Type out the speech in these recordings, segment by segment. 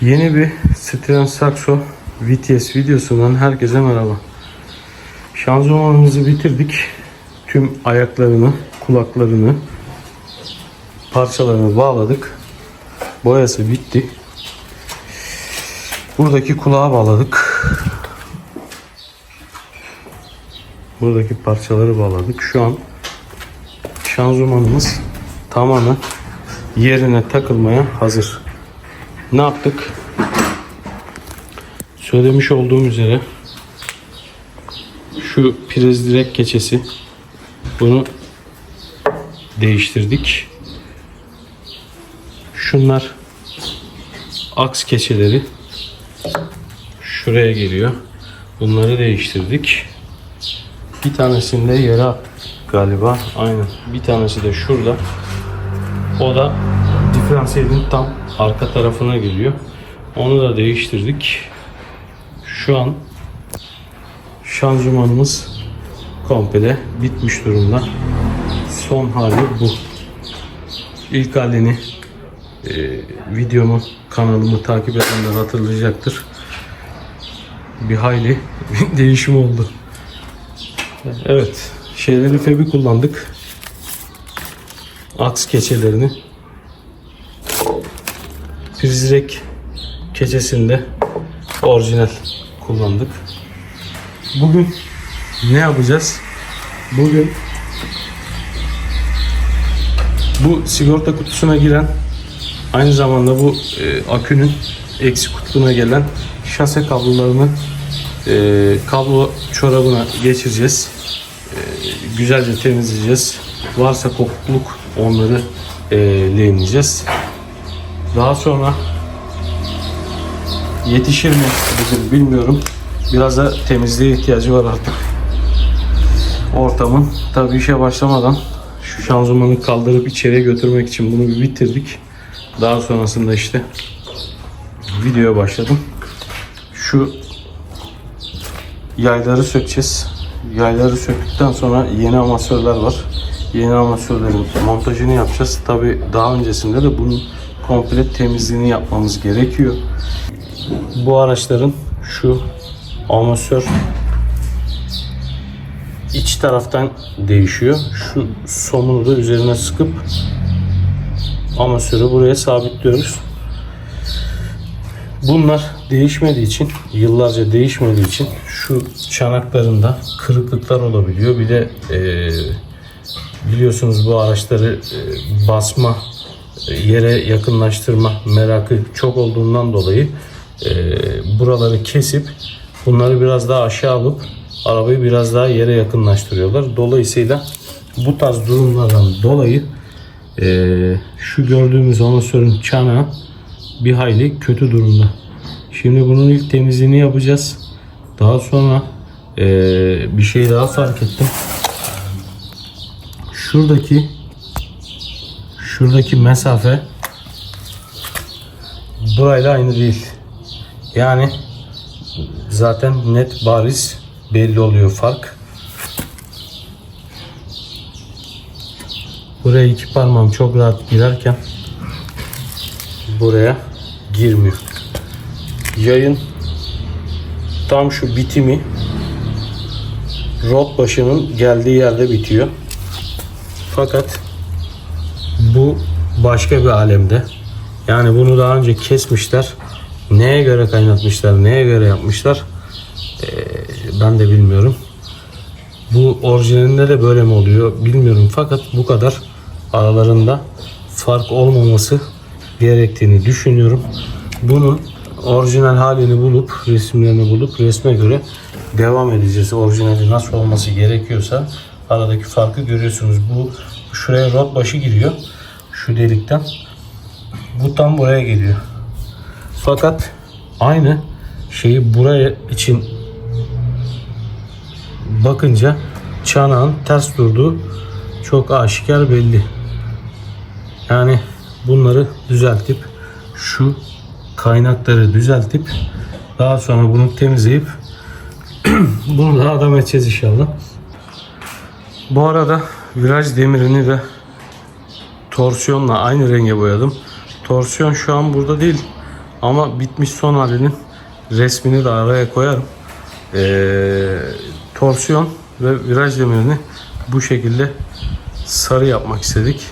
Yeni bir Stren Saxo VTS videosundan herkese merhaba. Şanzımanımızı bitirdik. Tüm ayaklarını, kulaklarını, parçalarını bağladık. Boyası bitti. Buradaki kulağa bağladık. Buradaki parçaları bağladık. Şu an şanzımanımız tamamen yerine takılmaya hazır. Ne yaptık? Söylemiş olduğum üzere şu priz direk keçesi bunu değiştirdik. Şunlar aks keçeleri şuraya geliyor. Bunları değiştirdik. Bir tanesini de yere attık galiba. Aynen. Bir tanesi de şurada. O da diferansiyelin tam arka tarafına geliyor. Onu da değiştirdik. Şu an şanzımanımız komple bitmiş durumda. Son hali bu. İlk halini e, videomu, kanalımı takip edenler hatırlayacaktır. Bir hayli değişim oldu. Evet, şeyleri febi kullandık. Aks keçelerini prizrek keçesinde orijinal kullandık. Bugün ne yapacağız? Bugün bu sigorta kutusuna giren aynı zamanda bu e, akünün eksi kutbuna gelen şase kablolarını e, kablo çorabına geçireceğiz. E, güzelce temizleyeceğiz. Varsa kopukluk onları e, lehimleyeceğiz. Daha sonra yetişir mi bugün bilmiyorum. Biraz da temizliğe ihtiyacı var artık. Ortamın tabi işe başlamadan şu şanzımanı kaldırıp içeriye götürmek için bunu bir bitirdik. Daha sonrasında işte videoya başladım. Şu yayları sökeceğiz. Yayları söktükten sonra yeni amasörler var. Yeni amasörlerin montajını yapacağız. Tabi daha öncesinde de bunun komple temizliğini yapmamız gerekiyor. Bu araçların şu amasör iç taraftan değişiyor. Şu somunu da üzerine sıkıp amasörü buraya sabitliyoruz. Bunlar değişmediği için, yıllarca değişmediği için şu çanaklarında kırıklıklar olabiliyor. Bir de eee, biliyorsunuz bu araçları eee, basma, e, yere yakınlaştırma merakı çok olduğundan dolayı eee, buraları kesip bunları biraz daha aşağı alıp arabayı biraz daha yere yakınlaştırıyorlar. Dolayısıyla bu tarz durumlardan dolayı eee, şu gördüğümüz amasörün çanağı bir hayli kötü durumda. Şimdi bunun ilk temizliğini yapacağız. Daha sonra eee, bir şey daha fark ettim. Şuradaki şuradaki mesafe burayla aynı değil. Yani zaten net bariz belli oluyor fark. Buraya iki parmağım çok rahat girerken buraya girmiyor. Yayın tam şu bitimi rot başının geldiği yerde bitiyor. Fakat bu başka bir alemde. Yani bunu daha önce kesmişler. Neye göre kaynatmışlar, neye göre yapmışlar ee, ben de bilmiyorum. Bu orijinalinde de böyle mi oluyor bilmiyorum. Fakat bu kadar aralarında fark olmaması gerektiğini düşünüyorum. Bunun orijinal halini bulup, resimlerini bulup resme göre devam edeceğiz. Orijinali nasıl olması gerekiyorsa aradaki farkı görüyorsunuz. Bu şuraya rot başı giriyor. Şu delikten. Bu tam buraya geliyor. Fakat aynı şeyi buraya için bakınca çanağın ters durduğu çok aşikar belli. Yani bunları düzeltip şu kaynakları düzeltip daha sonra bunu temizleyip bunu da adam edeceğiz inşallah. Bu arada viraj demirini de torsiyonla aynı renge boyadım. Torsiyon şu an burada değil. Ama bitmiş son halinin resmini de araya koyarım. Ee, torsiyon ve viraj demirini bu şekilde sarı yapmak istedik.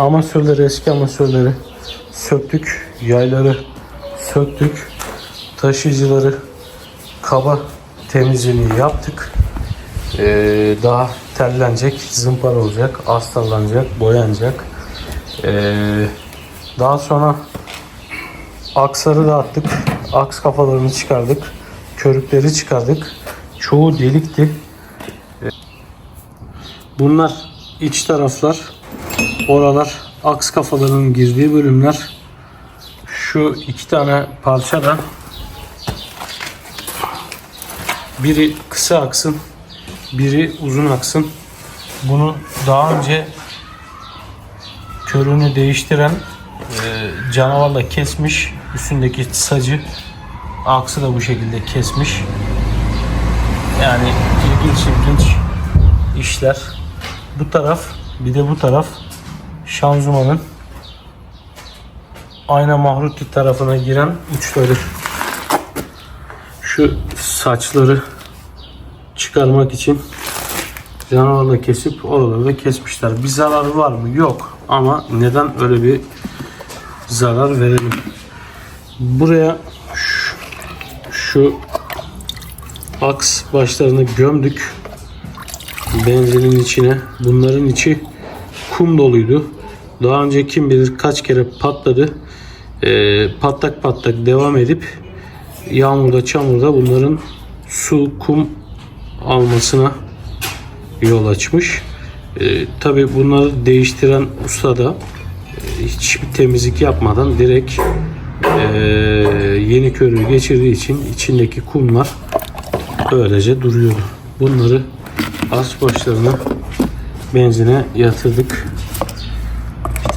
Amasörleri, eski amasörleri söktük. Yayları söktük. Taşıyıcıları kaba temizliğini yaptık. Ee, daha tellenecek, zımpara olacak, astarlanacak, boyanacak. Ee, daha sonra aksları dağıttık. Aks kafalarını çıkardık. Körükleri çıkardık. Çoğu delikti. Ee, Bunlar iç taraflar. Oralar aks kafalarının girdiği bölümler. Şu iki tane parça da biri kısa aksın, biri uzun aksın. Bunu daha önce körünü değiştiren e, canavarla kesmiş. Üstündeki sacı aksı da bu şekilde kesmiş. Yani ilginç ilginç işler. Bu taraf bir de bu taraf şanzımanın ayna mahruti tarafına giren uçları. Şu saçları çıkarmak için canavarla kesip oraları da kesmişler. Bir zararı var mı? Yok. Ama neden öyle bir zarar verelim? Buraya şu, şu aks başlarını gömdük. Benzinin içine. Bunların içi kum doluydu. Daha önce kim bilir kaç kere patladı. Ee, patlak patlak devam edip yağmurda çamurda bunların su kum almasına yol açmış. Ee, Tabi bunları değiştiren usta da e, hiçbir temizlik yapmadan direkt e, yeni körüğü geçirdiği için içindeki kumlar böylece duruyordu. Bunları az başlarına benzine yatırdık.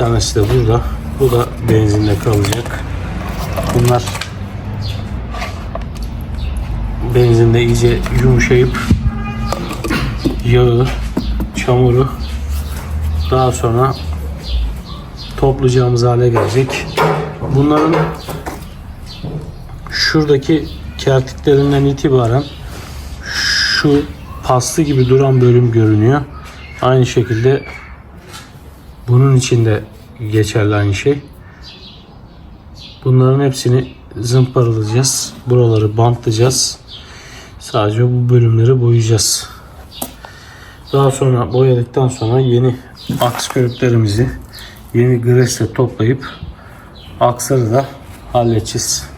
Tanesi de burada. Bu da benzinde kalacak. Bunlar benzinde iyice yumuşayıp yağı, çamuru daha sonra toplayacağımız hale gelecek. Bunların şuradaki kertiklerinden itibaren şu paslı gibi duran bölüm görünüyor. Aynı şekilde bunun içinde geçerli aynı şey. Bunların hepsini zımparalayacağız. Buraları bantlayacağız. Sadece bu bölümleri boyayacağız. Daha sonra boyadıktan sonra yeni aks körüklerimizi yeni gresle toplayıp aksları da halledeceğiz.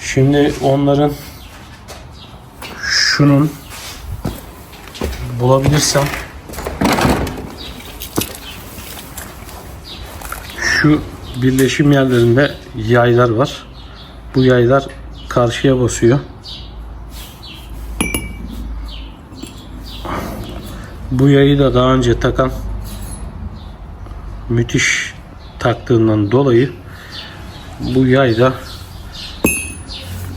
Şimdi onların şunun bulabilirsem şu birleşim yerlerinde yaylar var. Bu yaylar karşıya basıyor. Bu yayı da daha önce takan müthiş taktığından dolayı bu yay da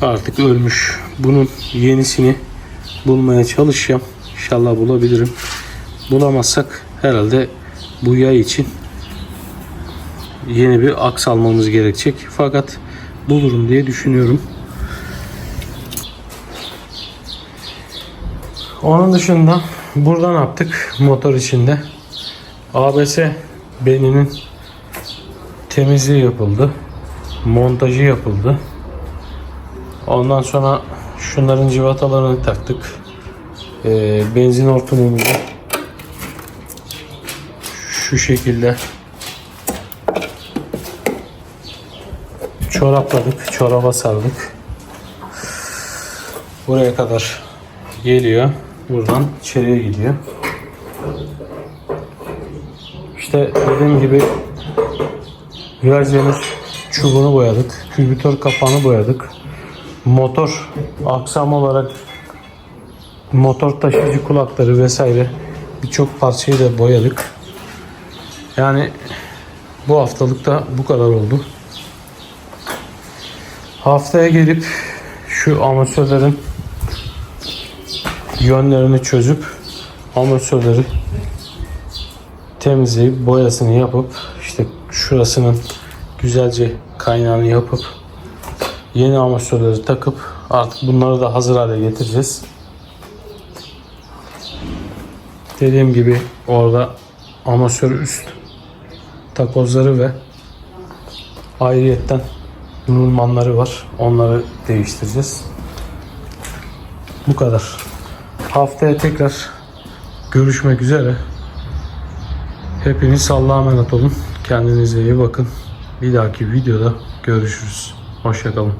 artık ölmüş. Bunun yenisini bulmaya çalışacağım. İnşallah bulabilirim. Bulamazsak herhalde bu yay için yeni bir aks almamız gerekecek. Fakat bulurum diye düşünüyorum. Onun dışında burada ne yaptık? Motor içinde ABS beninin temizliği yapıldı. Montajı yapıldı. Ondan sonra şunların civatalarını taktık. Ee, benzin hortumumuzu şu şekilde çorapladık, çoraba sardık. Buraya kadar geliyor. Buradan içeriye gidiyor. İşte dediğim gibi virajların çubuğunu boyadık. Külbütör kapağını boyadık. Motor aksam olarak motor taşıyıcı kulakları vesaire birçok parçayı da boyadık. Yani bu haftalıkta bu kadar oldu. Haftaya gelip şu amatörlerin yönlerini çözüp amatörleri temizleyip boyasını yapıp işte şurasının güzelce kaynağını yapıp yeni amatörleri takıp artık bunları da hazır hale getireceğiz. Dediğim gibi orada amasör üst takozları ve ayrıyetten Nurmanları var. Onları değiştireceğiz. Bu kadar. Haftaya tekrar görüşmek üzere. Hepiniz Allah'a emanet olun. Kendinize iyi bakın. Bir dahaki videoda görüşürüz. Hoşçakalın.